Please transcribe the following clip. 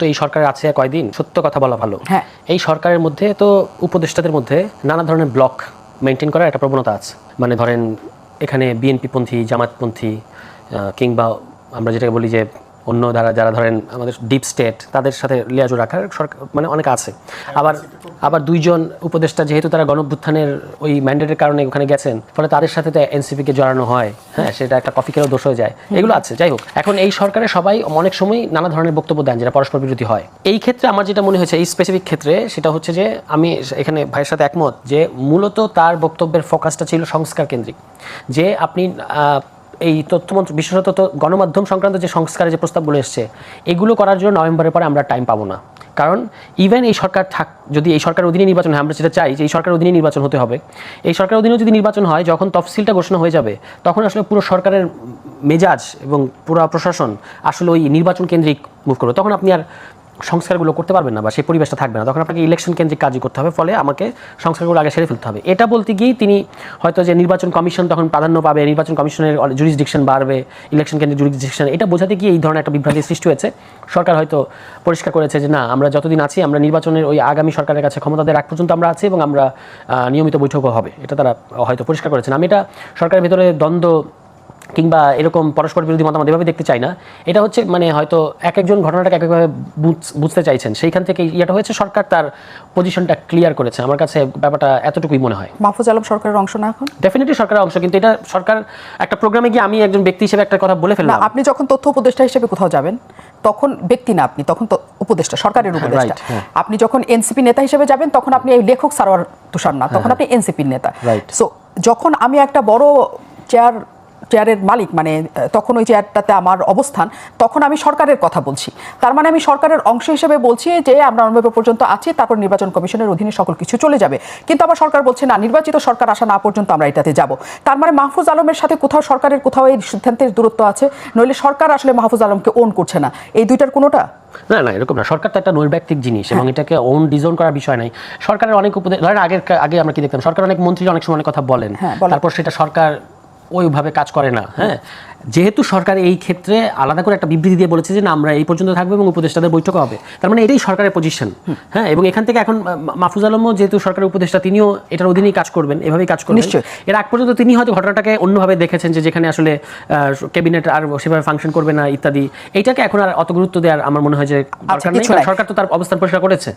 তো এই সরকার আছে কয়দিন? সত্য কথা বলা ভালো। হ্যাঁ। এই সরকারের মধ্যে তো উপদেষ্টাদের মধ্যে নানা ধরনের ব্লক মেনটেন করার একটা প্রবণতা আছে। মানে ধরেন এখানে বিএনপি পন্থী জামাতপন্থী আহ, কিংবা আমরা যেটাকে বলি যে অন্য যারা যারা ধরেন আমাদের ডিপ স্টেট তাদের সাথে লিয়াজু রাখার সরকার মানে অনেক আছে। আবার আবার দুইজন উপদেষ্টা যেহেতু তারা গণভ্যুত্থানের ওই ম্যান্ডেটের কারণে ওখানে গেছেন, ফলে তাদের সাথে তো এনসিপিকে জড়ানো হয়। হ্যাঁ সেটা একটা কফি খেলেও দোষ হয়ে যায়। এগুলো আছে। যাই হোক, এখন এই সরকারে সবাই অনেক সময় নানা ধরনের বক্তব্য দেন যেটা পরস্পর বিরোধী হয়। এই ক্ষেত্রে আমার যেটা মনে হয়েছে, এই স্পেসিফিক ক্ষেত্রে সেটা হচ্ছে যে আমি এখানে ভাইয়ের সাথে একমত যে মূলত তার বক্তব্যের ফোকাসটা ছিল সংস্কার কেন্দ্রিক। যে আপনি এই তথ্যমন্ত্র বিশেষত গণমাধ্যম সংক্রান্ত যে সংস্কারের যে প্রস্তাবগুলো এসছে, এগুলো করার জন্য নভেম্বরের পরে আমরা টাইম পাবো না। কারণ ইভেন এই সরকার থাক, যদি এই সরকার অধীনে নির্বাচন হয়, আমরা সেটা চাই যে এই সরকার অধীনে নির্বাচন হতে হবে। এই সরকার অধীনে যদি নির্বাচন হয়, যখন তফসিলটা ঘোষণা হয়ে যাবে, তখন আসলে পুরো সরকারের মেজাজ এবং পুরো প্রশাসন আসলে ওই নির্বাচন কেন্দ্রিক মুভ করবে। তখন আপনি আর সংস্কারগুলো করতে পারবেন না বা সেই পরিবেশটা থাকবে না। তখন আপনাকে ইলেকশন কেন্দ্রিক কাজই করতে হবে, ফলে আমাকে সংস্কারগুলো আগে সেরে ফেলতে হবে। এটা বলতে গিয়েই তিনি হয়তো যে নির্বাচন কমিশন তখন প্রাধান্য পাবে, নির্বাচন কমিশনের জুরিসডিকশন বাড়বে ইলেকশন কেন্দ্রিক জুরিসডিকশন এটা বোঝাতে গিয়ে এই ধরনের একটা বিভ্রান্তির সৃষ্টি হয়েছে। সরকার হয়তো পরিষ্কার করেছে যে, না, আমরা যতদিন আছি, আমরা নির্বাচনের ওই আগামী সরকারের কাছে ক্ষমতাদের আগ পর্যন্ত আমরা আছি এবং আমরা নিয়মিত বৈঠকও হবে। এটা তারা হয়তো পরিষ্কার করেছেন। আমি এটা সরকারের ভিতরে দ্বন্দ্ব কিংবা এরকম পরস্পর বিরোধী মতামত এভাবে দেখতে চাই না। এটা হচ্ছে মানে হয়তো এক একজন ঘটনাটাকে এক একভাবে বুঝতে চাইছেন। সেইখান থেকে ইয়েটা হয়েছে সরকার তার পজিশনটা ক্লিয়ার করেছে। আমার কাছে ব্যাপারটা এতটুকুই মনে হয়। মাহফুজ আলম সরকারের অংশ না এখন? ডেফিনেটলি সরকারের অংশ কিন্তু এটা সরকার একটা প্রোগ্রামে গিয়ে আমি একজন ব্যক্তি হিসেবে একটা কথা বলে ফেললাম। আপনি যখন তথ্য উপদেষ্টা হিসেবে কোথাও যাবেন তখন ব্যক্তি না আপনি তখন তো উপদেষ্টা সরকারের উপদেষ্টা। হ্যাঁ। আপনি যখন এনসিপি নেতা হিসেবে যাবেন তখন আপনি এই লেখক সারোয়ার তুষার না তখন আপনি এনসিপির নেতা। হ্যাঁ, সো যখন আমি একটা বড় চেয়ার চেয়ারের মালিক মানে তখন ওই চেয়ারটাতে আমার অবস্থান তখন আমি সরকারের কথা বলছি। তার মানে আমি সরকারের অংশ হিসেবে বলছি যে আমরা নভেম্বর পর্যন্ত আছি তারপর নির্বাচন কমিশনের অধীনে সকল কিছু চলে যাবে। কিন্তু আবার সরকার বলছে না নির্বাচিত সরকার আসা না পর্যন্ত আমরা এটাতে যাব। তার মানে মাহফুজ আলমের সাথে কোথাও সরকারের কোথাও এই সিদ্ধান্তের দূরত্ব আছে? নইলে সরকার আসলে মাহফুজ আলমকে ওন করছে না। এই দুইটার কোনোটা? না না এরকম না। সরকার তো একটা নৈর্ব্যক্তিক জিনিস এবং এটাকে ওন ডিজোন করার বিষয় নাই। সরকারের অনেক উপদেশ ধরেন আগের আগে আমরা কি দেখতাম? সরকার অনেক মন্ত্রী অনেক সময় অনেক কথা বলেন। হ্যাঁ, বলেন। তারপর সেটা সরকার ওইভাবে কাজ করে না হ্যাঁ? যেহেতু সরকার এই ক্ষেত্রে আলাদা করে একটা বিবৃতি দিয়ে বলেছে যে না আমরা এই পর্যন্ত থাকব এবং উপদেষ্টাদের বৈঠক হবে। তার মানে এটাই সরকারের পজিশন হ্যাঁ? এবং এখান থেকে এখন মাহফুজ আলমও যেহেতু সরকারের উপদেষ্টা তিনিও এটার অধীনেই কাজ করবেন এভাবেই কাজ করবেন। নিশ্চয়ই। এর আগ পর্যন্ত তিনি হয়তো ঘটনাটাকে অন্যভাবে দেখেছেন যে যেখানে আসলে ক্যাবিনেট আর সেভাবে ফাংশন করবে না ইত্যাদি। এইটাকে এখন আর অত গুরুত্ব দেওয়ার আমার মনে হয় যে নাই। সরকার তো তার অবস্থান পরিষ্কার করেছে।